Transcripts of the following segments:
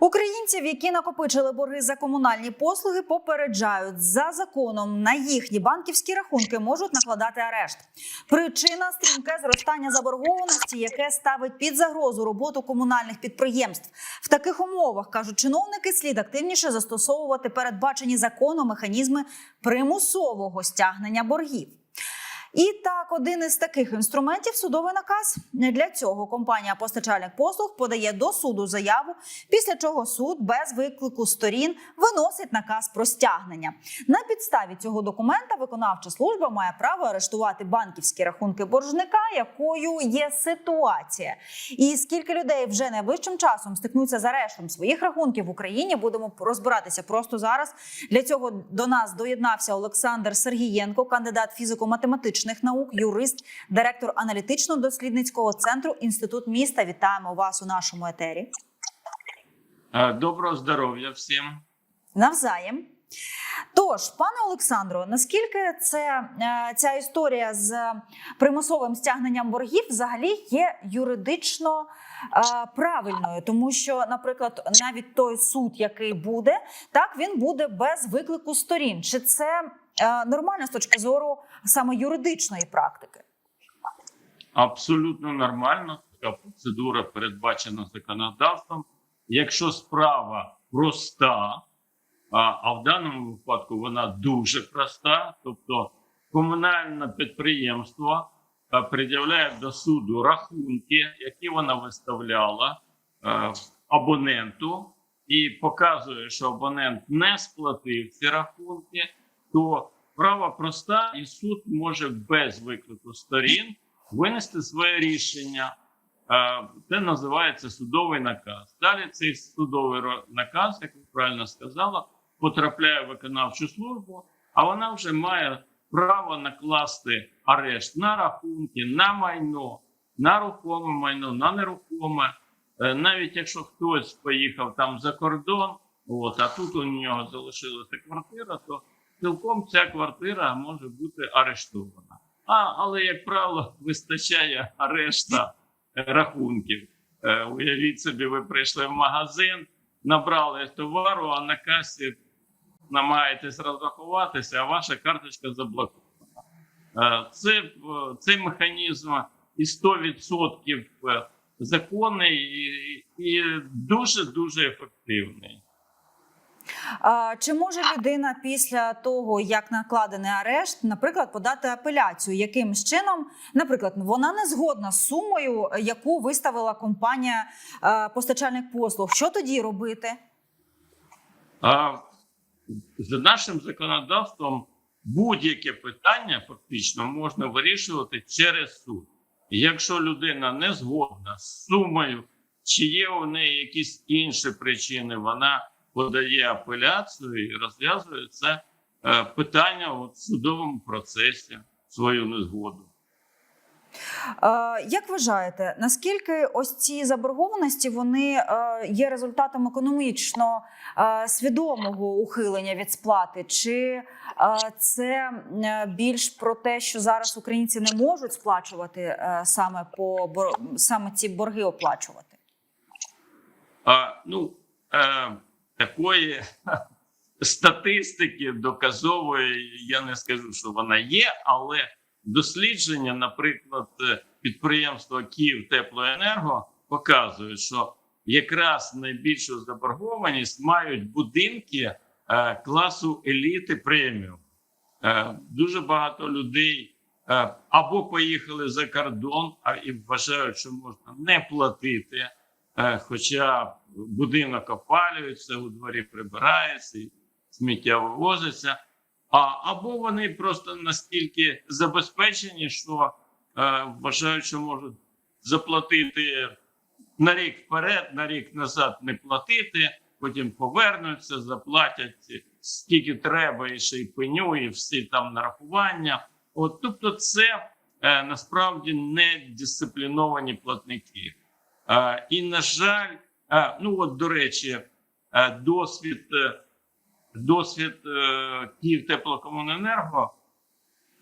Українців, які накопичили борги за комунальні послуги, попереджають за законом на їхні банківські рахунки можуть накладати арешт. Причина стрімке зростання заборгованості, яке ставить під загрозу роботу комунальних підприємств. В таких умовах кажуть чиновники, слід активніше застосовувати передбачені законом механізми примусового стягнення боргів. І так, один із таких інструментів судовий наказ. Для цього компанія постачальник послуг подає до суду заяву, після чого суд без виклику сторін виносить наказ про стягнення. На підставі цього документа виконавча служба має право арештувати банківські рахунки боржника, якою є ситуація. І скільки людей вже найближчим часом стикнуться з арештом своїх рахунків в Україні, будемо розбиратися просто зараз. Для цього до нас доєднався Олександр Сергієнко, кандидат фізико-математичних наук, юрист, директор аналітично-дослідницького центру Інститут міста. Вітаємо вас у нашому етері. Е, Доброго здоров'я всім. Навзаєм. Тож, пане Олександро, наскільки це е, ця історія з примусовим стягненням боргів взагалі є юридично е, правильною, тому що, наприклад, навіть той суд, який буде, так він буде без виклику сторін. Чи це нормально з точки зору саме юридичної практики? Абсолютно нормально. Така процедура передбачена законодавством. Якщо справа проста, а, в даному випадку вона дуже проста, тобто комунальне підприємство а, пред'являє до суду рахунки, які вона виставляла е, абоненту, і показує, що абонент не сплатив ці рахунки, то справа проста, і суд може без виклику сторін винести своє рішення. Е, Це називається судовий наказ. Далі цей судовий наказ, як ви правильно сказала, потрапляє в виконавчу службу, а вона вже має право накласти арешт на рахунки, на майно, на рухоме майно, на нерухоме. Е, Навіть якщо хтось поїхав там за кордон, от, а тут у нього залишилася квартира, то цілком ця квартира може бути арештована. А, але, як правило, вистачає арешта е, рахунків. Е, Уявіть собі, ви прийшли в магазин, набрали товару, а на касі намагаєтесь розрахуватися, а ваша карточка заблокована. Е, Це, е, цей механізм і 100% законний і, і дуже-дуже ефективний. Чи може людина після того, як накладений арешт, наприклад, подати апеляцію? Яким чином, наприклад, вона не згодна з сумою, яку виставила компанія постачальник послуг? Що тоді робити? А за нашим законодавством будь-яке питання фактично можна вирішувати через суд. Якщо людина не згодна з сумою, чи є у неї якісь інші причини, вона подає апеляцію і розв'язує це е, питання в судовому процесі свою незгоду. Е, Як вважаєте, наскільки ось ці заборгованості вони е, є результатом економічно свідомого ухилення від сплати? Чи це більш про те, що зараз українці не можуть сплачувати саме по саме ці борги оплачувати? А, ну, е, такої статистики доказової я не скажу, що вона є, але дослідження, наприклад, підприємства Київ Теплоенерго показують, що якраз найбільшу заборгованість мають будинки е, класу еліти преміум. Е, дуже багато людей е, або поїхали за кордон, а і вважають, що можна не платити. Хоча будинок опалюється, у дворі прибирається, і сміття вивозиться. А, або вони просто настільки забезпечені, що е, вважають, що можуть заплатити на рік вперед, на рік назад не платити, потім повернуться, заплатять скільки треба, і ще й пеню, і всі там нарахування. От, тобто, це е, насправді не дисципліновані платники. Е, і, на жаль, ну от до речі, е, досвід, е, досвід е, Київтеплокомуненерго,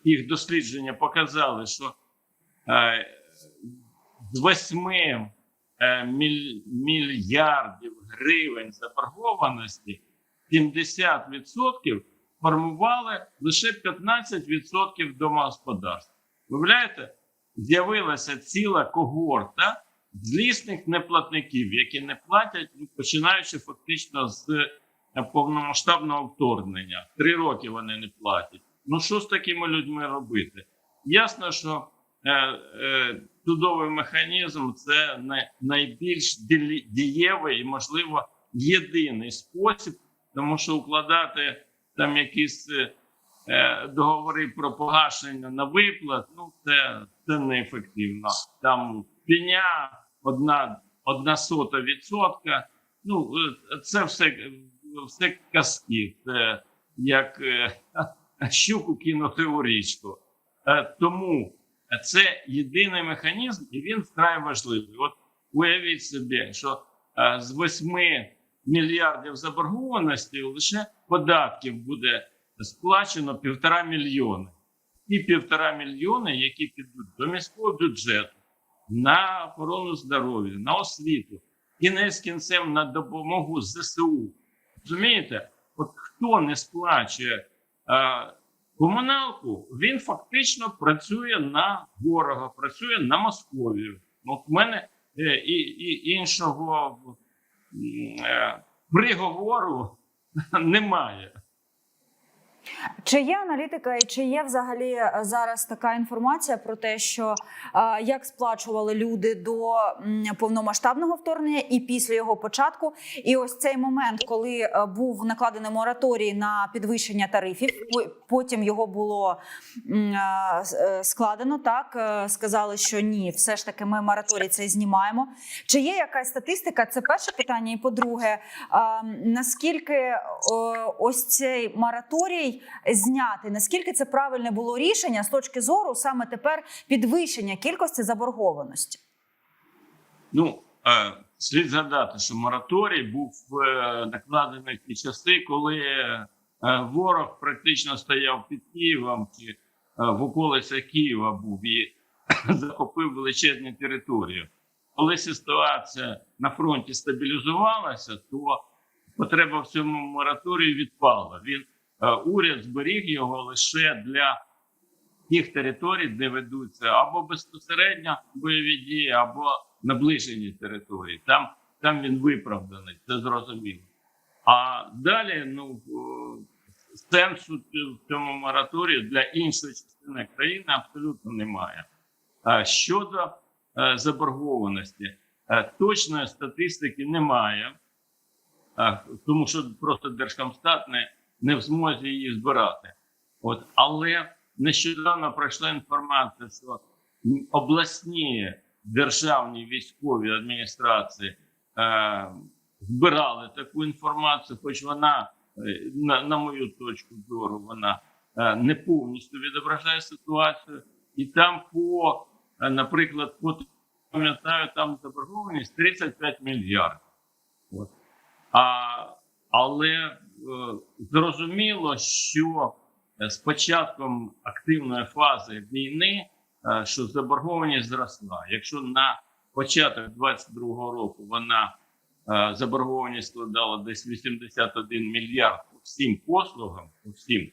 їх дослідження показали, що е, з 8 е, мільярдів гривень заборгованості 70% формували лише 15% домогосподарств. Виявляєте, з'явилася ціла когорта злісних неплатників, які не платять, починаючи фактично з е, повномасштабного вторгнення. Три роки вони не платять. Ну що з такими людьми робити? Ясно, що е, е, судовий механізм це не найбільш дієвий і, можливо, єдиний спосіб, тому що укладати там якісь договори про погашення на виплат, ну це, це неефективно. Там пеня одна, одна сота відсотка. Ну е, це все, все казки. Це як е, щуку кинути у річку. Е, Тому це єдиний механізм, і він вкрай важливий. От уявіть собі, що з 8 мільярдів заборгованості лише податків буде сплачено півтора мільйони. І півтора мільйони, які підуть до міського бюджету, на охорону здоров'я, на освіту, кінець кінцем на допомогу ЗСУ. Розумієте, от хто не сплачує е, комуналку, він фактично працює на ворога, працює на Московію. От в мене е, і, і іншого е, приговору немає. Чи є аналітика, і чи є взагалі е, зараз така інформація про те, що е, як сплачували люди до повномасштабного вторгнення і після його початку? І ось цей момент, коли е, був накладений мораторій на підвищення тарифів, потім його було складено. Так сказали, що ні, все ж таки ми мораторій цей знімаємо. Чи є якась статистика? Це перше питання. І по-друге, наскільки ось цей мораторій зняти? Наскільки це правильне було рішення з точки зору саме тепер підвищення кількості заборгованості? Ну, е, слід згадати, що мораторій був е, накладений в ті часи, коли е, ворог практично стояв під Києвом чи е, в околицях Києва був і захопив величезні території. Коли ситуація на фронті стабілізувалася, то потреба в цьому мораторію відпала. Він уряд зберіг його лише для тих територій, де ведуться або безпосередньо бойові дії, або наближені території. Там, там він виправданий, це зрозуміло. А далі, ну е, сенсу в цьому мораторії для іншої частини країни абсолютно немає. Щодо е, заборгованості, е, точної статистики немає, е, тому що просто Держкомстат не, не в змозі її збирати. От, але нещодавно пройшла інформація, що обласні державні військові адміністрації е, збирали таку інформацію, хоч вона, е, на, на мою точку зору, вона е, не повністю відображає ситуацію. І там, по, е, наприклад, по пам'ятаю, там заборгованість 35 мільярдів. От. А, але зрозуміло, що е, з початком активної фази війни, е, що заборгованість зросла. Якщо на початок 22-го року вона е, заборгованість складала десь 81 мільярд по всім послугам, по всім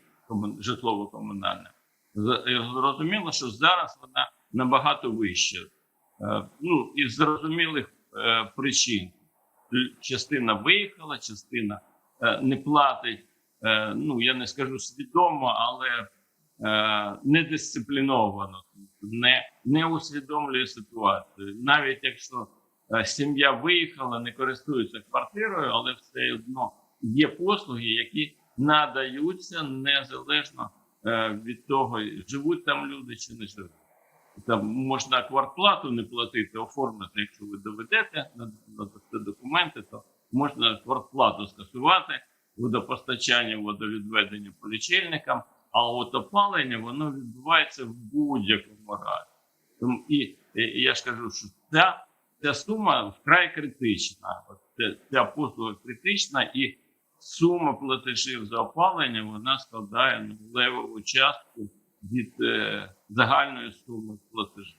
житлово-комунальним, зрозуміло, що зараз вона набагато вища. Ну, із зрозумілих причин. Частина виїхала, частина не платить. Е, ну я не скажу свідомо, але е, недисципліновано, не, не усвідомлює ситуацію. Навіть якщо е, сім'я виїхала, не користується квартирою, але все одно є послуги, які надаються незалежно е, від того, живуть там люди чи не живуть. Там можна квартплату не платити, оформити, якщо ви доведете надасте документи, то можна квартплату скасувати, водопостачання, водовідведення по лічильникам, а от опалення воно відбувається в будь-якому разі. Тому і, і, я ж кажу, що ця, ця сума вкрай критична. От ця, ця послуга критична, і сума платежів за опалення вона складає левову частку від е, загальної суми платежів.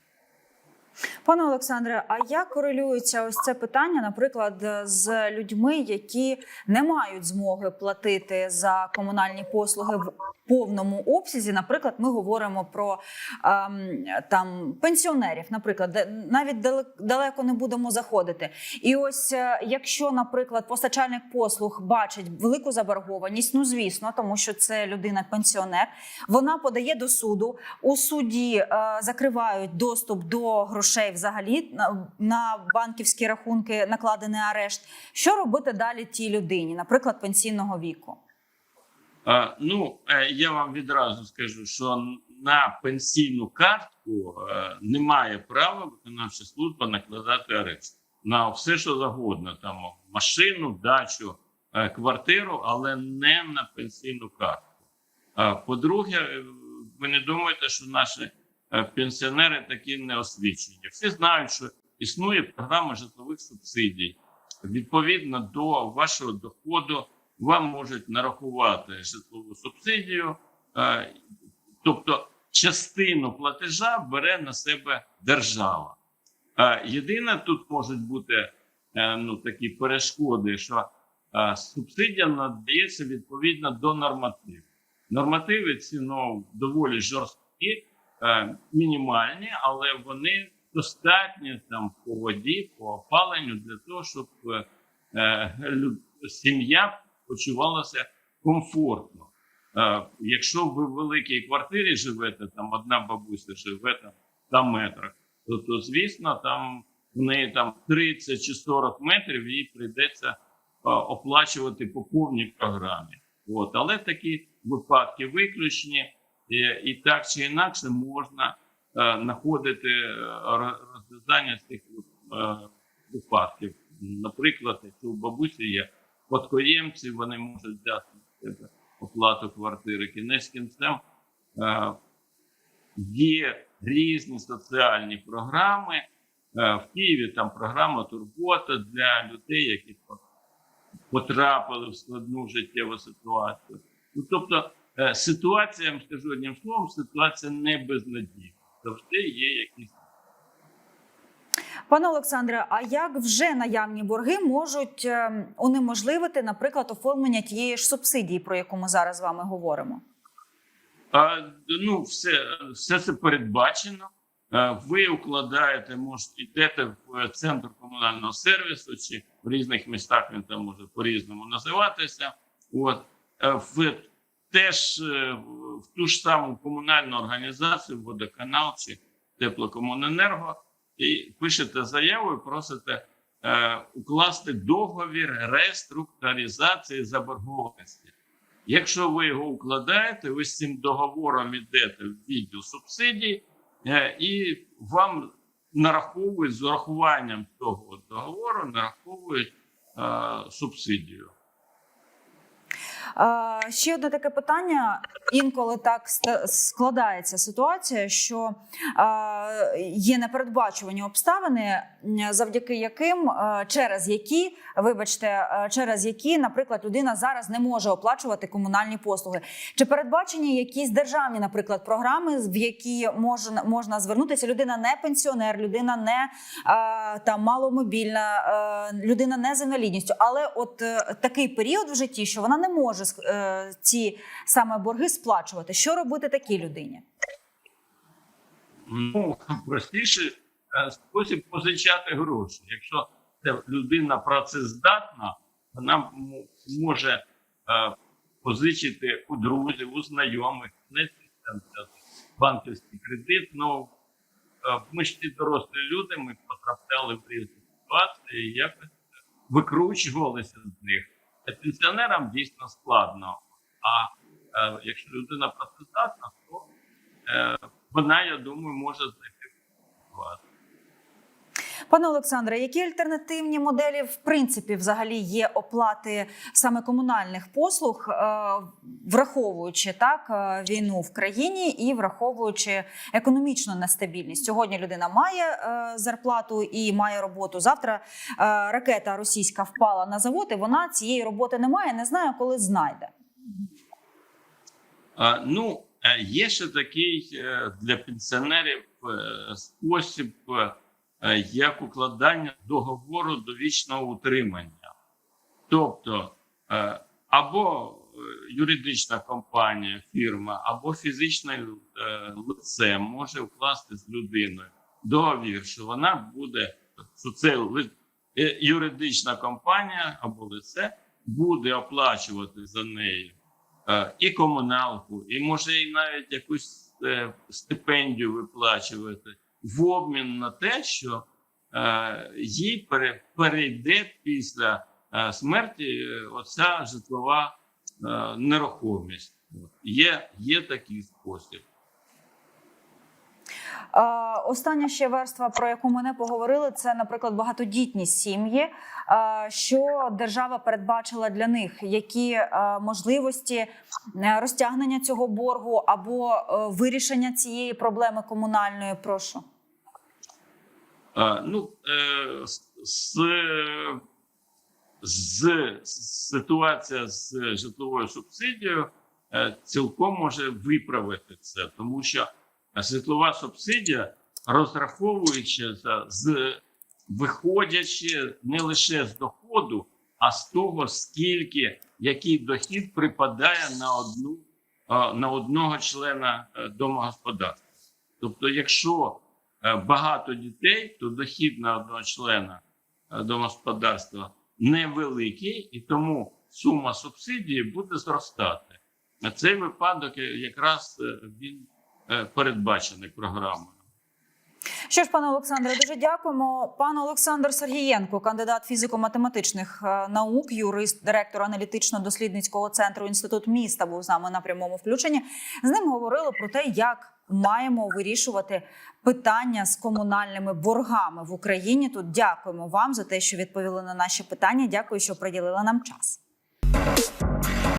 Пане Олександре, а як корелюється ось це питання, наприклад, з людьми, які не мають змоги платити за комунальні послуги в повному обсязі? Наприклад, ми говоримо про ем, там пенсіонерів, наприклад, навіть далеко не будемо заходити. І ось е, якщо, наприклад, постачальник послуг бачить велику заборгованість, ну звісно, тому що це людина пенсіонер, вона подає до суду. У суді е, закривають доступ до грошей взагалі на, банківські рахунки, накладений арешт. Що робити далі тій людині, наприклад, пенсійного віку? Е, Ну, е, я вам відразу скажу, що на пенсійну картку е, немає права виконавча служба накладати арешт на все, що завгодно, там машину, дачу, е, квартиру, але не на пенсійну картку. По-друге, ви не думаєте, що наші пенсіонери такі неосвічені. Всі знають, що існує програма житлових субсидій. Відповідно до вашого доходу вам можуть нарахувати житлову субсидію, е, тобто частину платежа бере на себе держава. Е, Єдине, тут можуть бути е, ну, такі перешкоди, що е, субсидія надається відповідно до нормативів. Нормативи ці ну, доволі жорсткі, е, мінімальні, але вони достатні там по воді, по опаленню для того, щоб е, е, сім'я почувалася комфортно. Е, якщо ви в великій квартирі живете, там одна бабуся живе там 100 метрах, то, то звісно, там в неї там 30 чи 40 метрів їй прийдеться е, оплачувати по повній програмі. От. Але такі випадки виключні, і, і так чи інакше можна е, знаходити е, розв'язання з цих е, випадків. Наприклад, якщо у бабусі є спадкоємці, вони можуть взяти себе оплату квартири. Кінець кінцем є різні соціальні програми. В Києві там програма Турбота для людей, які потрапили в складну життєву ситуацію. Ну, тобто, ситуація, я вам скажу одним словом, ситуація не безнадійна. Завжди є якісь Пане Олександре, а як вже наявні борги можуть е, унеможливити, наприклад, оформлення тієї ж субсидії, про яку ми зараз з вами говоримо? А, ну, все, все це передбачено. Е, Ви укладаєте, може, йдете в центр комунального сервісу, чи в різних містах він там може по-різному називатися. От Е, в теж е, в ту ж саму комунальну організацію, водоканал чи теплокомуненерго, і пишете заяву і просите е, укласти договір реструктуризації заборгованості. Якщо ви його укладаєте, ви з цим договором йдете в відділ субсидій, е, і вам нараховують з урахуванням того договору, нараховують е, субсидію. Ще одне таке питання. Інколи так складається ситуація, що є непередбачувані обставини, завдяки яким через які, вибачте, через які, наприклад, людина зараз не може оплачувати комунальні послуги. Чи передбачені якісь державні, наприклад, програми, в які можна можна звернутися? Людина не пенсіонер, людина не там маломобільна, людина не з інвалідністю, але от е, такий період в житті, що вона не може е, ці саме борги сплачувати. Що робити такій людині? Ну, простіший е, спосіб позичати гроші. Якщо людина працездатна, вона може е, позичити у друзів, у знайомих, не банківський кредит. Ну, ми ж ті дорослі люди, ми потрапляли в різні ситуації якось викручувалися з них. Пенсіонерам дійсно складно. А е, якщо людина працездатна, то е, вона, я думаю, може знайти. Пане Олександре, які альтернативні моделі в принципі взагалі є оплати саме комунальних послуг, е, враховуючи так е, війну в країні і враховуючи економічну нестабільність? Сьогодні людина має е, зарплату і має роботу. Завтра ракета російська впала на завод, і вона цієї роботи не має, не знає, коли знайде. А, ну, є ще такий для пенсіонерів спосіб як укладання договору довічного утримання. Тобто е, або е, юридична компанія, фірма, або фізичне е, лице може укласти з людиною договір, що вона буде, що це е, юридична компанія або лице буде оплачувати за нею е, і комуналку, і може і навіть якусь е, стипендію виплачувати в обмін на те, що е, їй пере, перейде після е, смерті е, оця житлова е, нерухомість. Є, є такий спосіб. Остання ще верства, про яку ми не поговорили, це, наприклад, багатодітні сім'ї. Що держава передбачила для них? Які е, можливості е, розтягнення цього боргу або вирішення цієї проблеми комунальної? Прошу. Ну, е, з, з, ситуація з житловою субсидією е, цілком може виправити це, тому що житлова субсидія, розраховуючи з виходячи не лише з доходу, а з того, скільки який дохід припадає на одну е, на одного члена домогосподарства. Тобто, якщо багато дітей, то дохід на одного члена е, домогосподарства невеликий, і тому сума субсидії буде зростати. А цей випадок е, якраз е, він е, передбачений програмою. Що ж, пане Олександре, дуже дякуємо. Пан Олександр Сергієнко, кандидат фізико-математичних е, наук, юрист, директор аналітично-дослідницького центру інститут міста, був з нами на прямому включенні. З ним говорили про те, як маємо вирішувати питання з комунальними боргами в Україні. Тут дякуємо вам за те, що відповіли на наші питання. Дякую, що приділили нам час.